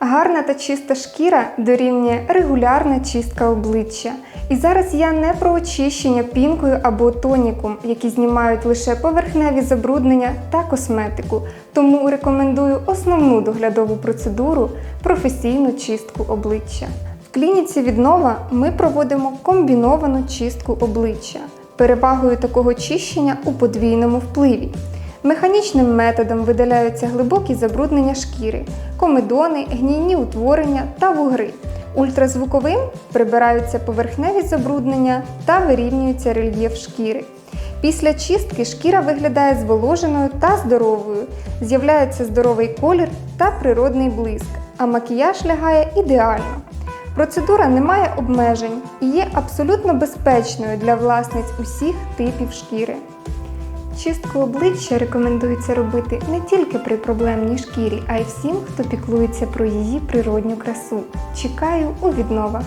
Гарна та чиста шкіра дорівнює регулярна чистка обличчя. І зараз я не про очищення пінкою або тоніком, які знімають лише поверхневі забруднення та косметику. Тому рекомендую основну доглядову процедуру професійну чистку обличчя. В клініці віднова ми проводимо комбіновану чистку обличчя. Перевагою такого чищення у подвійному впливі. Механічним методом видаляються глибокі забруднення шкіри, комедони, гнійні утворення та вугри. Ультразвуковим прибираються поверхневі забруднення та вирівнюється рельєф шкіри. Після чистки шкіра виглядає зволоженою та здоровою, з'являється здоровий колір та природний блиск, а макіяж лягає ідеально. Процедура не має обмежень і є абсолютно безпечною для власниць усіх типів шкіри. Чистку обличчя рекомендується робити не тільки при проблемній шкірі, а й всім, хто піклується про її природню красу. Чекаю у відновах!